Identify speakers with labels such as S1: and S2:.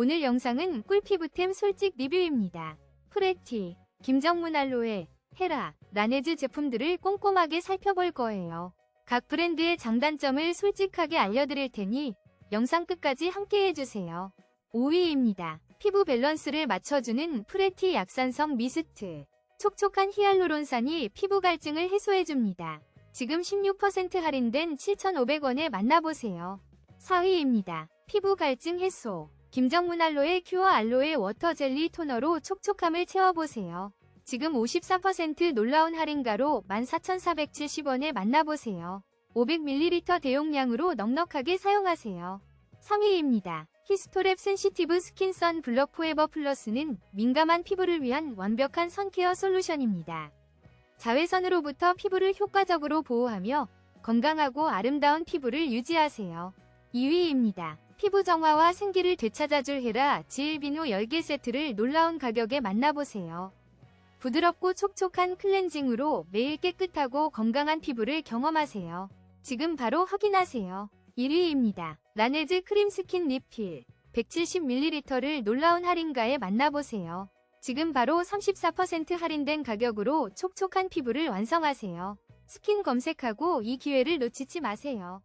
S1: 오늘 영상은 꿀피부템 솔직 리뷰입니다. 프레티, 김정문 알로에, 헤라, 라네즈 제품들을 꼼꼼하게 살펴볼 거예요. 각 브랜드의 장단점을 솔직하게 알려드릴 테니 영상 끝까지 함께 해주세요. 5위입니다. 피부 밸런스를 맞춰주는 프레티 약산성 미스트. 촉촉한 히알루론산이 피부 갈증을 해소해줍니다. 지금 16% 할인된 7,500원에 만나보세요. 4위입니다. 피부 갈증 해소. 김정문 알로에 큐어 알로에 워터 젤리 토너로 촉촉함을 채워보세요. 지금 54% 놀라운 할인가로 14,470원에 만나보세요. 500ml 대용량으로 넉넉하게 사용하세요. 3위입니다. 히스토랩 센시티브 스킨 선 블럭 포에버 플러스는 민감한 피부를 위한 완벽한 선케어 솔루션입니다. 자외선으로부터 피부를 효과적으로 보호하며 건강하고 아름다운 피부를 유지하세요. 2위입니다. 피부 정화와 생기를 되찾아줄 헤라 지일비누 10개 세트를 놀라운 가격에 만나보세요. 부드럽고 촉촉한 클렌징으로 매일 깨끗하고 건강한 피부를 경험하세요. 지금 바로 확인하세요. 1위입니다. 라네즈 크림 스킨 리필 170ml를 놀라운 할인가에 만나보세요. 지금 바로 34% 할인된 가격으로 촉촉한 피부를 완성하세요. 스킨 검색하고 이 기회를 놓치지 마세요.